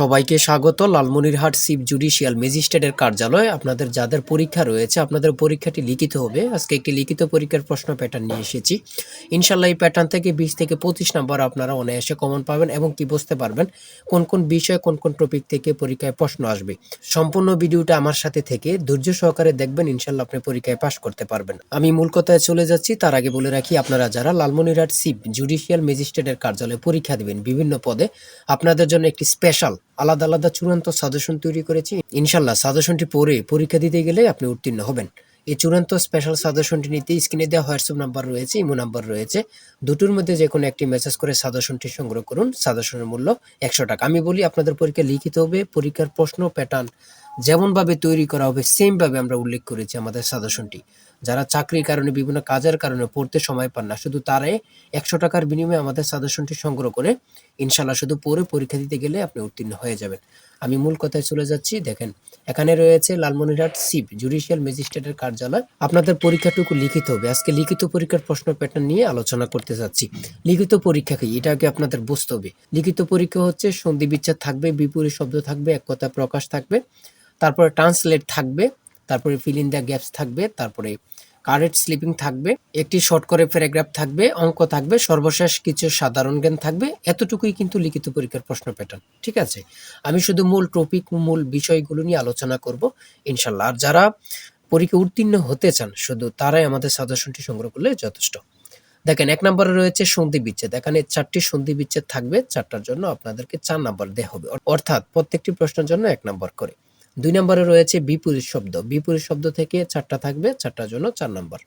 সবাইকে স্বাগত। Lalmonirhat sheep judicial ম্যাজিস্ট্রেটের কার্যালয়ে আপনাদের যাদের পরীক্ষা রয়েছে, আপনাদের পরীক্ষাটি লিখিত হবে। আজকে একটি লিখিত পরীক্ষার প্রশ্ন প্যাটার্ন নিয়ে এসেছি। ইনশাল্লাহ এই প্যাটার্ন থেকে বিশ থেকে পঁচিশ নাম্বার আপনারা অনায়াসে কমন পাবেন এবং কি বুঝতে পারবেন, কোন কোন বিষয়, কোন কোন টপিক থেকে পরীক্ষায় প্রশ্ন আসবে। সম্পূর্ণ ভিডিওটা আমার সাথে থেকে ধৈর্য সহকারে দেখবেন ইনশাল্লাহ আপনি পরীক্ষায় পাশ করতে পারবেন। আমি মূল কথায় চলে যাচ্ছি। তার আগে বলে রাখি, আপনারা যারা লালমনিরহাট সিপ জুডিশিয়াল ম্যাজিস্ট্রেটের কার্যালয়ে পরীক্ষা দেবেন বিভিন্ন পদে, আপনাদের জন্য একটি স্পেশাল আলাদা আলাদা চূড়ান্ত সাজেশন তৈরি করেছি। ইনশাল্লাহ সাজেশনটি পড়ে, পরীক্ষা দিতে গেলে আপনি উত্তীর্ণ হবেন। এই চূড়ান্ত স্পেশাল সাজেশনটি নিতে স্ক্রিনে দেওয়া হোয়াটসঅ্যাপ নাম্বার রয়েছে ইমো নাম্বার রয়েছে। দুটোর মধ্যে যে কোনো একটি মেসেজ করে সাজেশনটি সংগ্রহ করুন। সাজেশনের মূল্য একশো টাকা। আমি বলি আপনাদের পরীক্ষা লিখিত হবে, পরীক্ষার প্রশ্ন প্যাটার্ন যেমনভাবে তৈরি করা হবে সেমভাবে আমরা উল্লেখ করেছি আমাদের সাজেশনটি যারা চাকরির কারণে, বিভিন্ন কাজের কারণে পড়তে সময় পান না, শুধু তারাই একশো টাকার বিনিময়ে আমাদের সাজেশনটি সংগ্রহ করে ইনশাল্লাহ শুধু পড়ে পরীক্ষা দিতে গেলে আপনি উত্তীর্ণ হয়ে যাবেন। আমি মূল কথায় চলে যাচ্ছি, দেখেন, এখানে রয়েছে লালমনিরহাট সিপ জুডিশিয়াল ম্যাজিস্ট্রেটের কার্যালয়। আপনাদের পরীক্ষাটুকু লিখিত হবে। আজকে লিখিত পরীক্ষার প্রশ্ন প্যাটার্ন নিয়ে আলোচনা করতে যাচ্ছি। লিখিত পরীক্ষা কি? এটা আগে আপনাদের বুঝতে হবে। লিখিত পরীক্ষা হচ্ছে সন্ধি বিচ্ছেদ থাকবে, বিপরীত শব্দ থাকবে, এক কথা প্রকাশ থাকবে, তারপরে ট্রান্সলেট থাকবে তারপরে ফিল ইন দ্য গ্যাপস থাকবে, তারপরে কারেক্ট স্লিপিং থাকবে, একটি শর্ট করে প্যারাগ্রাফ থাকবে, অঙ্ক থাকবে, সর্বশেষ কিছু সাধারণ জ্ঞান থাকবে, এতটুকুই কিন্তু লিখিত পরীক্ষার প্রশ্ন প্যাটার্ন ঠিক আছে? আমি শুধু মূল টপিক মূল বিষয়গুলো নিয়ে আলোচনা করব ইনশাল্লাহ আর যারা পরীক্ষা উত্তীর্ণ হতে চান, শুধু তারাই আমাদের সাজেশনটি সংগ্রহ করলে যথেষ্ট। দেখেন, এক নম্বরে রয়েছে সন্ধি বিচ্ছেদ। এখানে চারটি সন্ধি বিচ্ছেদ থাকবে, চারটার জন্য আপনাদেরকে চার নাম্বার দেওয়া হবে। অর্থাৎ প্রত্যেকটি প্রশ্নের জন্য এক নম্বর করে। দুই নম্বরে রয়েছে বিপরীত শব্দ। বিপরীত শব্দ থেকে চারটা থাকবে, চারটার জন্য চার নম্বর।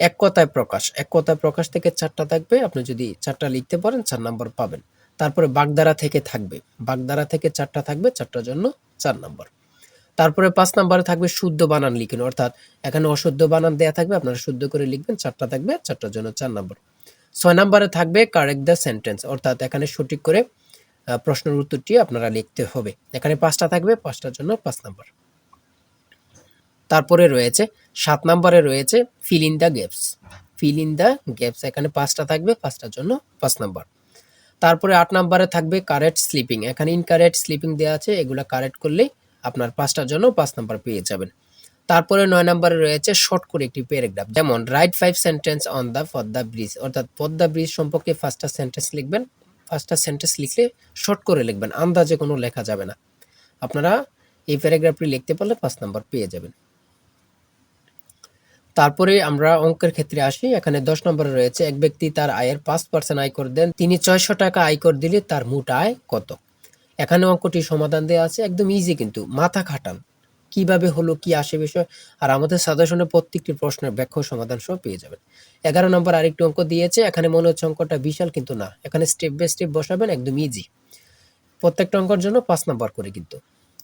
এক কথায় প্রকাশ। এক কথায় প্রকাশ থেকে চারটা থাকবে, আপনি যদি চারটা লিখতে পারেন, চার নম্বর পাবেন। তারপরে বাগদারা থেকে থাকবে। বাগদারা থেকে চারটা থাকবে, চারটার জন্য চার নম্বর। তারপরে পাঁচ নম্বরে থাকবে শুদ্ধ বানান লিখুন। অর্থাৎ এখানে অশুদ্ধ বানান দেয়া থাকবে, আপনারা শুদ্ধ করে লিখবেন, চারটা থাকবে, চারটার জন্য চার নম্বর। ছয় নম্বরে থাকবে কারেক্ট দ্য সেন্টেন্স অর্থাৎ এখানে সঠিক করে প্রশ্নের উত্তরটি আপনারা লিখতে হবে। এখানে পাঁচটা থাকবে, পাঁচটার জন্য পাঁচ নাম্বার। তারপরে রয়েছে, সাত নম্বরে রয়েছে fill in the gaps fill in the gaps এখানে পাঁচটা থাকবে, পাঁচটার জন্য পাঁচ নাম্বার। তারপরে আট নম্বরে থাকবে কারেক্ট স্লিপিং এখানে ইনকারেক্ট স্লিপিং দেওয়া আছে, এগুলা কারেক্ট করলেই আপনার পাঁচটার জন্য পাঁচ নাম্বার পেয়ে যাবেন। তারপরে নয় নম্বরে রয়েছে শর্ট করে একটি প্যারাগ্রাফ যেমন write five sentence on the Padma bridge অর্থাৎ পদ্মা ব্রিজ সম্পর্কে ফার্স্টটা সেন্টেন্স লিখবেন ফার্স্টটা সেন্টেন্স লিখলে শর্ট করে লিখবেন, আন্দাজে কোনো লেখা যাবে না। আপনারা এই প্যারাগ্রাফটি লিখতে পারলে পাঁচ নাম্বার পেয়ে যাবেন। তারপরে আমরা অঙ্কের ক্ষেত্রে আসি, এখানে দশ নম্বরে রয়েছে, এক ব্যক্তি তার আয়ের পাঁচ পার্সেন্ট আয়কর দেন, তিনি ছয়শো টাকা আয়কর দিলে তার মোট আয় কত? এখানে অঙ্কটি সমাধান দেওয়া আছে, একদম ইজি কিন্তু, মাথা খাটান। কীভাবে হলো, কি আসে বিষয়, আর আমাদের সাজেশনে প্রত্যেকটি প্রশ্নের ব্যাখ্যা সমাধান সহ পেয়ে যাবেন। এগারো নম্বর আরেকটি অঙ্ক দিয়েছে, এখানে মনে হচ্ছে অঙ্কটা বিশাল কিন্তু না। এখানে স্টেপ বাই স্টেপ বসাবেন, একদম ইজি প্রত্যেকটা অঙ্কর জন্য পাঁচ নম্বর করে কিন্তু।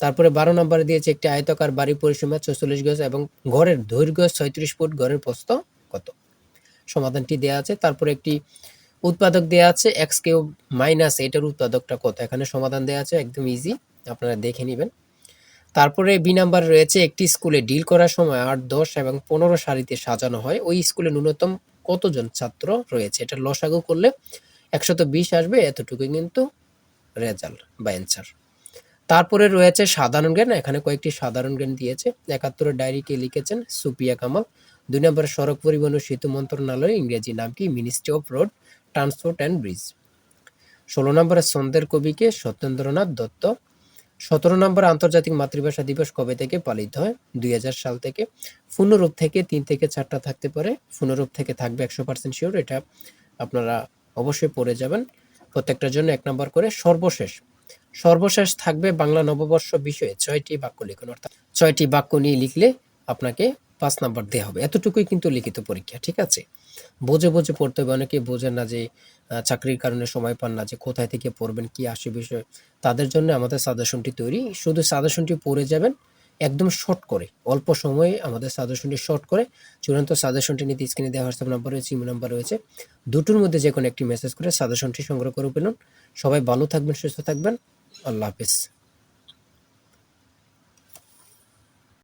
তারপরে বারো নম্বরে দিয়েছে একটি আয়তকার বাড়ি পরিসীমা চৌচল্লিশ গজ এবং ঘরের দৈর্ঘ্য ছয়ত্রিশ ফুট, ঘরের প্রস্থ কত? সমাধানটি দেওয়া আছে। তারপরে একটি উৎপাদক দেওয়া আছে এক্স কেউ মাইনাস এটার উৎপাদকটা কত? এখানে সমাধান দেওয়া আছে, একদম ইজি আপনারা দেখে নেবেন। তারপরে বি নাম্বার রয়েছে, একটি স্কুলে ডিল করার সময় আট, দশ এবং পনেরো সারিতে সাজানো হয়। ওই স্কুলে ন্যূনতম কতজন ছাত্র রয়েছে? এটা লসাগু করলে একশত বিশ আসবে এতটুকু কিন্তু রেজাল্ট বা অ্যান্সার। তারপরে রয়েছে সাধারণ জ্ঞান, এখানে কয়েকটি সাধারণ জ্ঞান দিয়েছে। একাত্তরের ডায়েরিকে লিখেছেন সুপিয়া কামাল। দুই নম্বরে সড়ক পরিবহন ও সেতু মন্ত্রণালয়ের ইংরেজি নাম কি? Ministry of road transport and bridge ষোলো নম্বরে সন্দের কবিকে সত্যেন্দ্রনাথ দত্ত। সতেরো নম্বর আন্তর্জাতিক মাতৃভাষা দিবস কবে থেকে পালিত হয়? দুই হাজার সাল থেকে। পুনরূপ থেকে তিন থেকে চারটা থাকতে পারে। পুনরূপ থেকে থাকবে একশো পার্সেন্ট শিওর এটা আপনারা অবশ্যই পড়ে যাবেন। প্রত্যেকটার জন্য এক নম্বর করে সর্বশেষ। সর্বশেষ থাকবে বাংলা নববর্ষ বিষয়ে ছয়টি বাক্য লিখুন, অর্থাৎ ছয়টি বাক্য নিয়ে লিখলে আপনাকে পাঁচ নাম্বার দেওয়া হবে। এতটুকুই কিন্তু লিখিত পরীক্ষা, ঠিক আছে? বোঝে বোঝে পড়তে হবে। অনেকে বোঝেন না যে চাকরির কারণে সময় পান না, যে কোথায় থেকে পড়বেন, কি আসে বিষয়। তাদের জন্য আমাদের সাজেশনটি তৈরি। শুধু সাজেশনটি পড়ে যাবেন, একদম শর্ট করে। অল্প সময়ে আমাদের সাজেশনটি শর্ট করে। চূড়ান্ত সাজেশনটি নিতে স্ক্রিনে দেওয়া হোয়াটসঅ্যাপ নাম্বার রয়েছে ইমেল নাম্বার রয়েছে। দুটোর মধ্যে যে কোনো একটি মেসেজ করে সাজেশনটি সংগ্রহ করে পেলুন সবাই ভালো থাকবেন, সুস্থ থাকবেন। আল্লাহ হাফিজ।